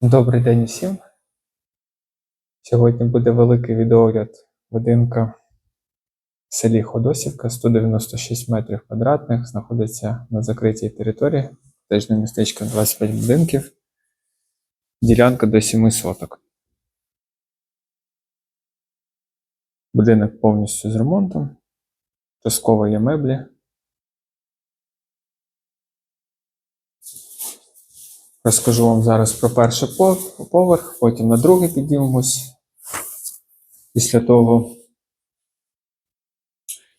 Добрий день усім. Сьогодні буде великий відеогляд будинка в селі Ходосівка, 196 метрів квадратних, знаходиться на закритій території, теж на містечко 25 будинків, ділянка до 7 соток. Будинок повністю з ремонтом, частково є меблі. Розкажу вам зараз про перший поверх, потім на другий піднімемось. Після того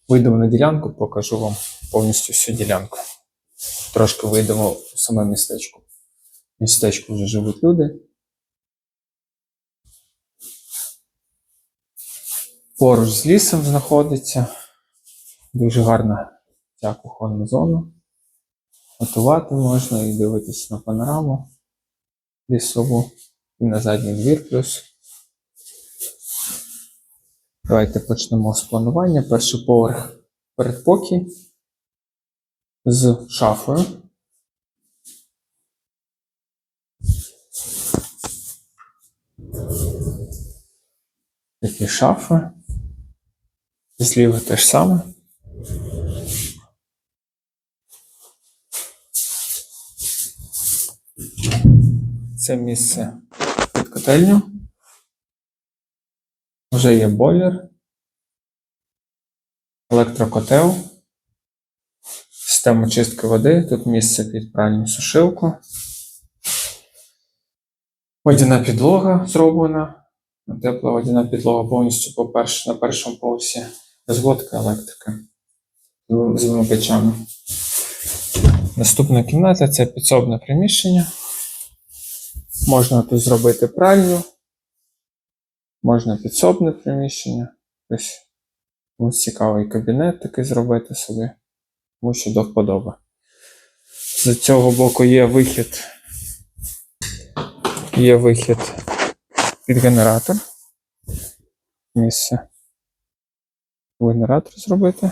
вийдемо на ділянку, покажу вам повністю всю ділянку. Трошки вийдемо в саме містечко. В містечку вже живуть люди. Поруч з лісом знаходиться. Дуже гарна ця кухонна зона. Готувати можна і дивитися на панораму лісову і на задній двір плюс. Давайте почнемо з планування. Перший поверх передпокій з шафою. Такі шафи. Зліва те ж саме. Це місце під котельню. Вже є бойлер, електрокотел, система чистки води. Тут місце під пральну сушилку. Водяна підлога зроблена. Тепла водяна підлога повністю по перш, на першому поверсі. Розводка електрика з вимикачами. Наступна кімната це підсобне приміщення. Можна тут зробити пральню, можна підсобне приміщення. Ось, цікавий кабінет такий зробити собі, тому що до вподоби. З цього боку є вихід. Є вихід під генератор. Місце. Генератор зробити.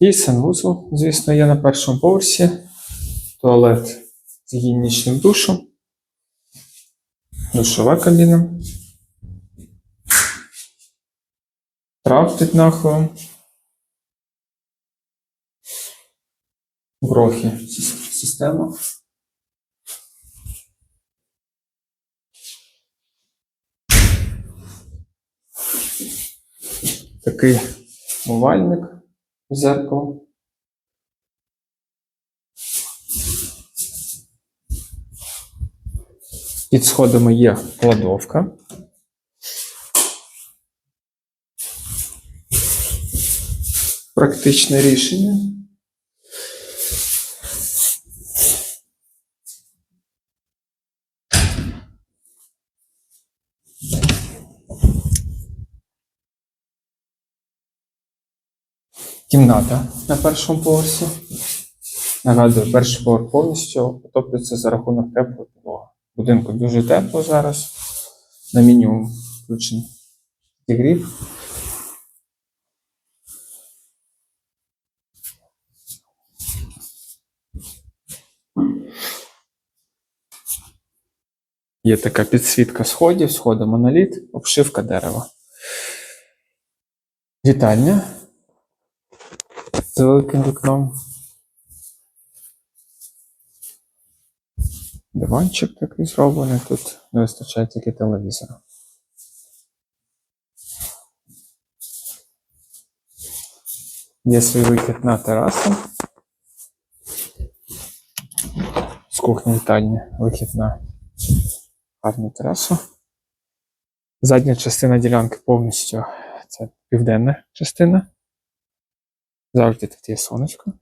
І санвузол, звісно, є на першому поверсі. Туалет з гігієнічним душем. Душова кабіна. Трап під нахилом. Грохи система. Такий умивальник зеркало. Під сходами є кладовка. Практичне рішення. Кімната на першому поверсі. Нагадую, перший поверх повністю отоплюється за рахунок теплої підлоги. Будинку дуже тепло зараз. На мінімум включений підігрів. Є така підсвітка сходів, сходи моноліт, обшивка дерева. Вітальня з великим вікном. Диванчик такий зроблений, тут не вистачає тільки телевізора. Є свій вихід на терасу. З кухні вітальні вихід на гарну терасу. Задня частина ділянки повністю це південна частина. Завжди тут є сонечко.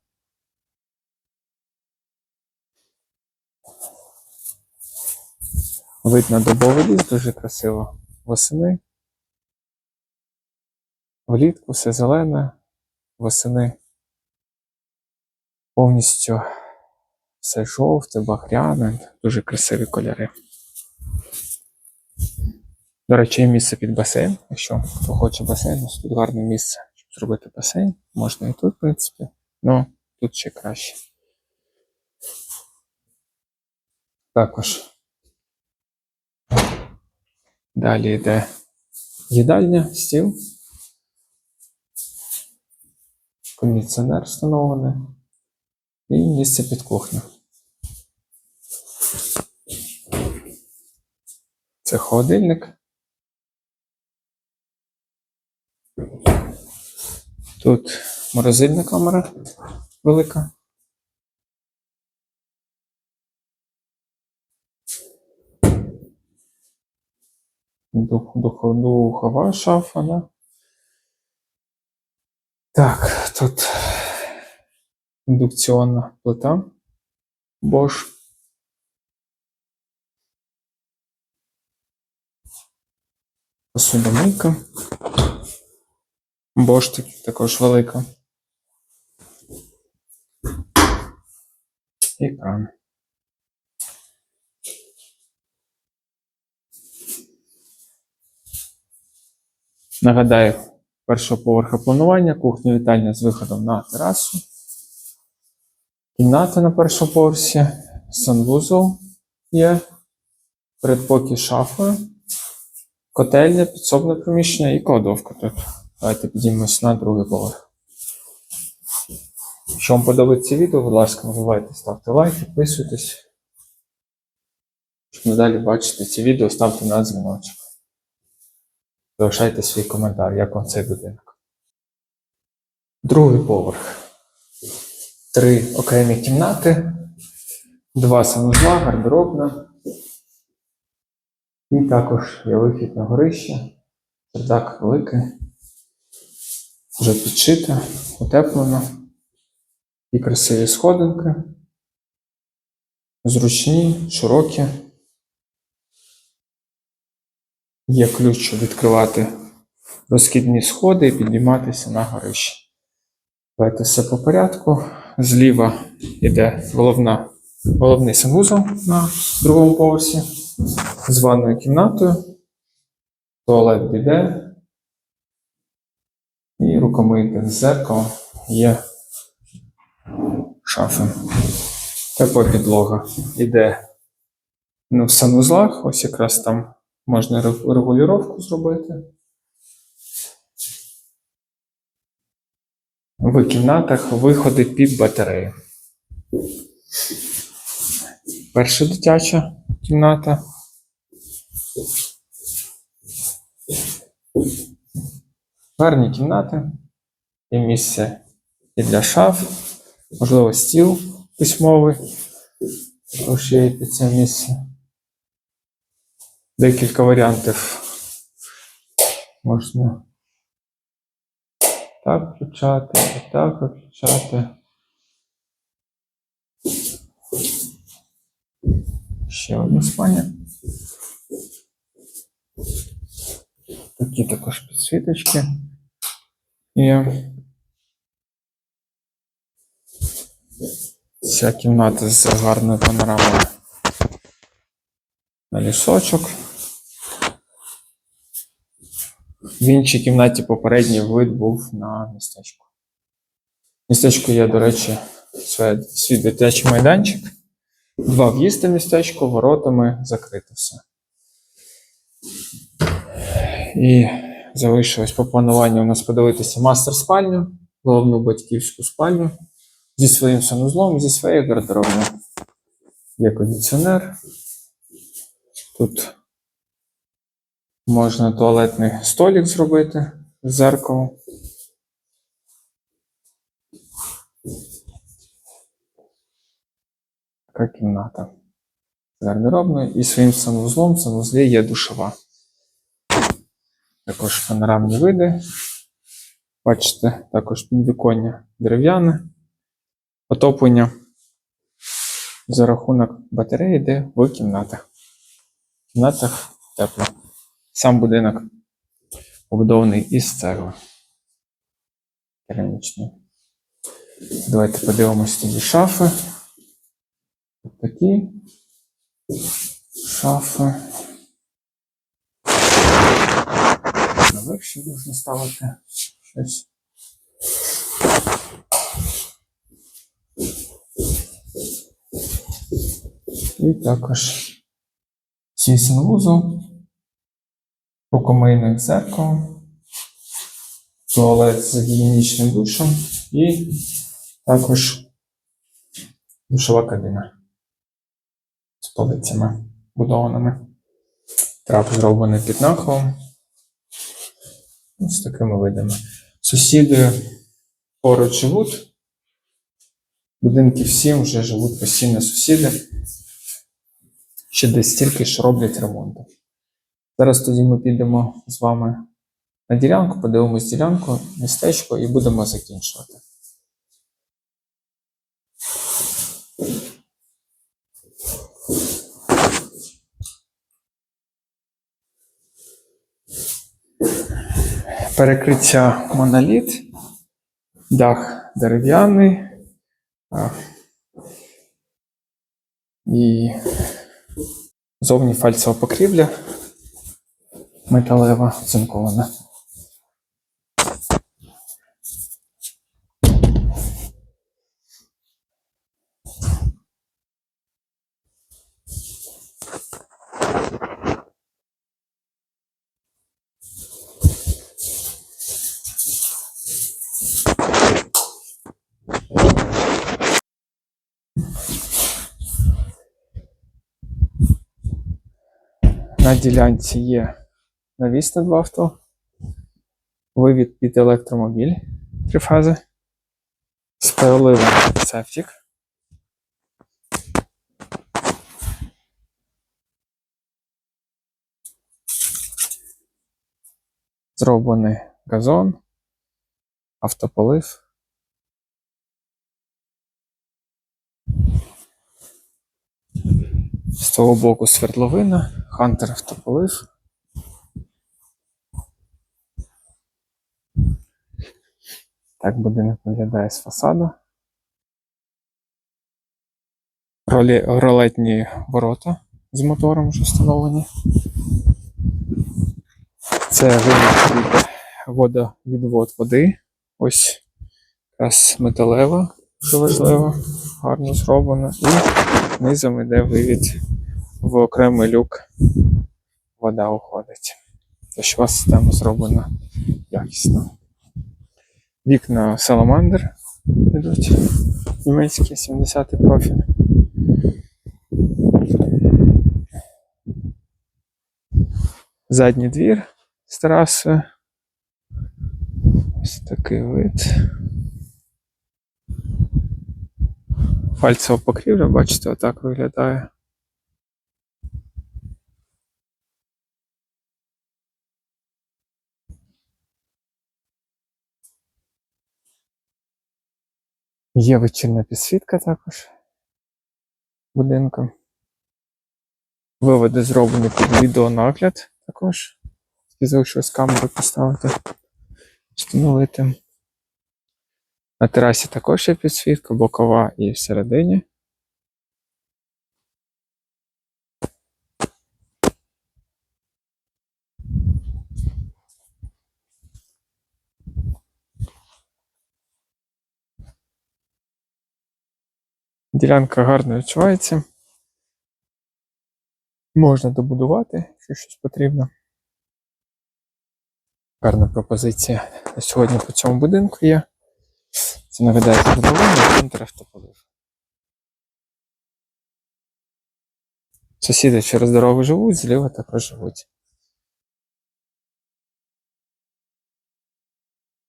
Вид на добовий ліс дуже красиво. Восени. Влітку все зелене, восени повністю Все жовте, багряне, дуже красиві кольори. До речі, місце під басейн. Якщо хто хоче басейн, тут гарне місце, зробити басейн. Можна і тут, в принципі. Ну, тут ще краще. Також. Далі йде їдальня, стіл. Кондиціонер встановлений. І місце під кухню. Це холодильник. Тут морозильна камера велика. Дух, дух, духова шафа, да? Так, тут індукціонна плита Bosch. Посудомийка. Bosch також велика. І кран. Нагадаю, першого поверха планування, кухня вітальня з виходом на терасу. Кімната на першому поверсі, санвузол є, передпокій шафою, котельня, підсобне приміщення і кладовка тут. Давайте підіймемось на другий поверх. Якщо вам подобається відео, будь ласка, не забувайте ставте лайк, підписуйтесь. Щоб надалі бачити ці відео, ставте на дзвіночок. Залишайте свій коментар, як вам цей будинок. Другий поверх. Три окремі кімнати, два санузла, гардеробна. І також є вихід на горище. Чердак великий. Вже підшите, утеплено. І красиві сходинки. Зручні, широкі. Є ключ, щоб відкривати розхідні сходи і підніматися на горище. Давайте все по порядку. Зліва йде головна, головний санвузол на другому поверсі з ванною кімнатою, туалет біде і рукомийне зеркало є шафи. Тепла підлога йде ну, в санвузлах, ось якраз там можна регу- регулювання зробити. В кімнатах виходи під батарею. Перша дитяча кімната. Гарні кімнати. Є місце і для шаф, можливо, стіл письмовий. Також є і під це місце. Декілька варіантів. Можна так включати, і так виключати. Ще одна спальня. Такі також підсвіточки. І ця кімната з гарною панорамою на лісочок. В іншій кімнаті попередній вид був на містечко. В містечку є, до речі, свій дитячий майданчик. Два в'їзди в містечко, воротами закрите все. І залишилось по плануванню у нас подивитися мастер спальню, головну батьківську спальню зі своїм санузлом, зі своєю гардеробною. Є кондиціонер. Тут можна туалетний столик зробити з зеркалом. Така кімната. Гардеробною і своїм санвузлом. В санвузлі є душова. Також панорамні види. Бачите, також підвіконня дерев'яне. Отоплення за рахунок батареї йде в кімнатах. В кімнатах тепло. Сам будинок побудований із цегли. Керамічний. Давайте подивимось тоді шафи. такі шафи. Наверх ще можна ставити щось. І також ці санвузол, рукомийник зеркало, туалет з гігієнічним душем і також душова кабіна з полицями будованими. Трап зроблений під нахилом. Ось такими видами. Сусіди поруч живуть. Будинків 7 вже живуть постійно сусіди. Ще десь стільки ж роблять ремонту. Зараз тоді ми підемо з вами на ділянку, подивимось ділянку, містечко і будемо закінчувати. Перекриття моноліт, дах дерев'яний. І зовні фальцева покрівля металева цинкована. На ділянці є навіс на два авто, вивід під електромобіль три фази, переливом септик. Зроблений газон, автополив. З того боку свердловина, Хантер автополив. Так будинок виглядає з фасаду. Ролетні ворота з мотором вже встановлені. Це вивід від водовідвод води. Ось якраз металева, дуже гарно зроблена. І низом іде вивід в окремий люк. Вода уходить. Дощова система зроблена якісно. Вікна Salamander йдуть. Німецькі 70-й профіль. Задній двір з терасою. Ось такий вид. Фальцева покрівля, бачите, отак виглядає. Є вечірня підсвітка також будинку. Виводи зроблені під відеонагляд також. Залишилось камеру поставити, встановити. На терасі також є підсвітка, бокова і всередині. Ділянка гарно відчувається. Можна добудувати, якщо щось потрібно. Гарна пропозиція на сьогодні по цьому будинку є. Це нагадає задоволення центр автополив. Сусіди через дорогу живуть, зліва також живуть.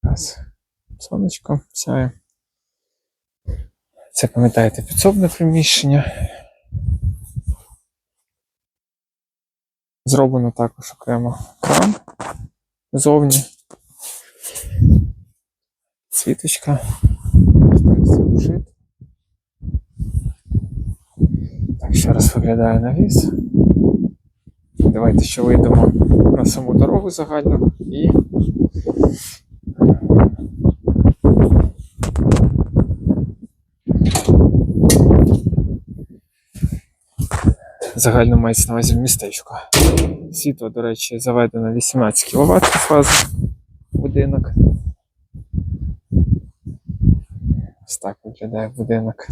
Раз. Сонечко сяє. Це пам'ятаєте підсобне приміщення. Зроблено також окремо кран зовні. Світочка. Все. Так, ще раз виглядає навіс. Давайте ще вийдемо на саму дорогу загальну і. Загально мається на увазі містечко. Світло, до речі, заведено 18 кВт фази будинок. Ось так виглядає будинок.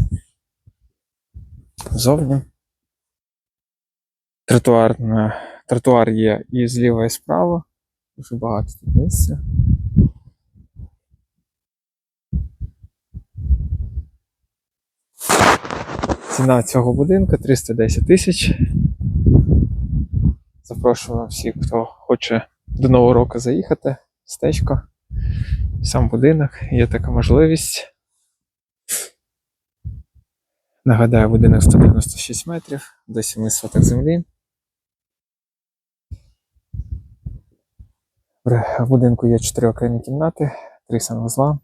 Зовні. Тротуар, тротуар є і зліва, і справа. Дуже багато тут місця. Ціна цього будинку 310 тисяч. Запрошую всіх, хто хоче до Нового року заїхати. Стечко. Сам будинок, є така можливість. Нагадаю, будинок 196 метрів, до 7 соток землі. В будинку є 4 окремі кімнати, 3 санвузла,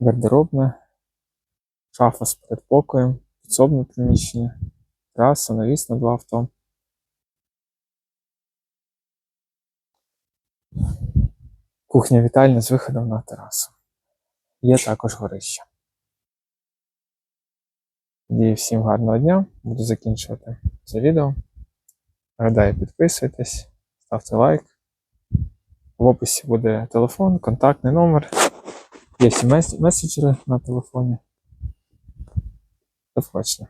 гардеробна, шафа з передпокоєм, підсобне приміщення, тераса, навіс на два авто. Кухня вітальня з виходом на терасу. Є також горище. Тоді всім гарного дня. Буду закінчувати це відео. Нагадаю, підписуйтесь, ставте лайк. В описі буде телефон, контактний номер. Є всі мес- меседжери на телефоні. До побачення.